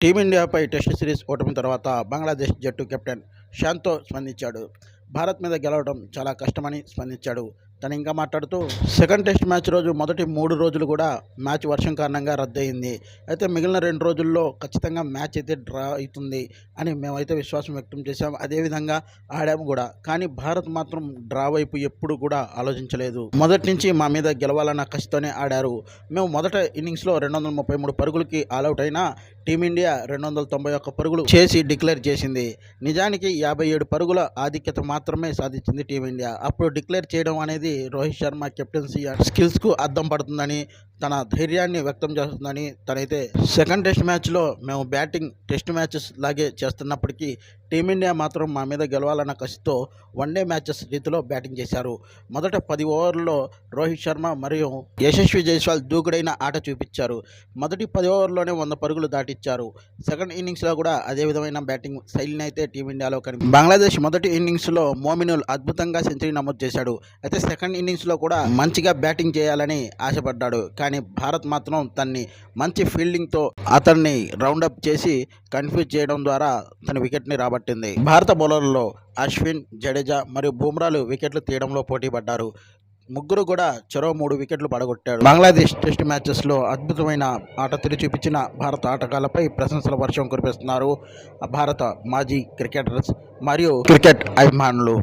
టీమిండియాపై test series ఓటమి తర్వాత బంగ్లాదేశ్ జట్టు కెప్టెన్ షాన్తో స్పందించాడు. భారత్ మీద గెలవడం చాలా కష్టమని స్పందించాడు. తను ఇంకా మాట్లాడుతూ సెకండ్ టెస్ట్ మ్యాచ్ రోజు మొదటి మూడు రోజులు కూడా మ్యాచ్ వర్షం కారణంగా రద్దయింది. అయితే మిగిలిన రెండు రోజుల్లో ఖచ్చితంగా మ్యాచ్ అయితే డ్రా అవుతుంది అని మేమైతే విశ్వాసం వ్యక్తం చేశాం. అదేవిధంగా ఆడాము కూడా. కానీ భారత్ మాత్రం డ్రా వైపు ఎప్పుడు కూడా ఆలోచించలేదు. మొదటి నుంచి మా మీద గెలవాలన్న కసితోనే ఆడారు. మేము మొదట ఇన్నింగ్స్లో రెండు వందల ముప్పై మూడు పరుగులకి ఆల్అవుట్ అయినా టీమిండియా రెండు వందల తొంభై ఒక్క పరుగులు చేసి డిక్లేర్ చేసింది. నిజానికి యాభై ఏడు పరుగుల ఆధిక్యత మాత్రమే సాధించింది టీమిండియా. అప్పుడు డిక్లేర్ చేయడం అనేది రోహిత్ శర్మ కెప్టెన్సీ స్కిల్స్కు అద్దం పడుతుందని తన ధైర్యాన్ని వ్యక్తం చేస్తుందని తనైతే సెకండ్ టెస్ట్ మ్యాచ్లో మేము బ్యాటింగ్ టెస్ట్ మ్యాచెస్ లాగే చేస్తున్నప్పటికీ టీమిండియా మాత్రం మా మీద గెలవాలన్న కసితో వన్డే మ్యాచెస్ రీతిలో బ్యాటింగ్ చేశారు. మొదట పది ఓవర్లలో రోహిత్ శర్మ మరియు యశస్వి జైస్వాల్ దూకుడైన ఆట చూపించారు. మొదటి పది ఓవర్లోనే వంద పరుగులు దాటిచ్చారు. సెకండ్ ఇన్నింగ్స్లో కూడా అదే విధమైన బ్యాటింగ్ శైలిని అయితే టీమిండియాలో కనిపి బంగ్లాదేశ్ మొదటి ఇన్నింగ్స్లో మోమినుల్ అద్భుతంగా సెంచరీ నమోదు చేశాడు. అయితే సెకండ్ ఇన్నింగ్స్లో కూడా మంచిగా బ్యాటింగ్ చేయాలని ఆశపడ్డాడు. కానీ భారత్ మాత్రం తన్ని మంచి ఫీల్డింగ్తో అతన్ని రౌండప్ చేసి కన్ఫ్యూజ్ చేయడం ద్వారా తన వికెట్ని పట్టింది. భారత బౌలర్లలో అశ్విన్ జడేజా మరియు బుమ్రాలు వికెట్లు తీయడంలో పోటీ పడ్డారు ముగ్గురు కూడా చెరో మూడు వికెట్లు పడగొట్టాడు. బంగ్లాదేశ్ టెస్ట్ మ్యాచెస్లో అద్భుతమైన ఆట తిరిగి చూపించిన భారత ఆటగాళ్ళపై ప్రశంసల వర్షం కురిపిస్తున్నారు భారత మాజీ క్రికెటర్స్ మరియు క్రికెట్ అభిమానులు.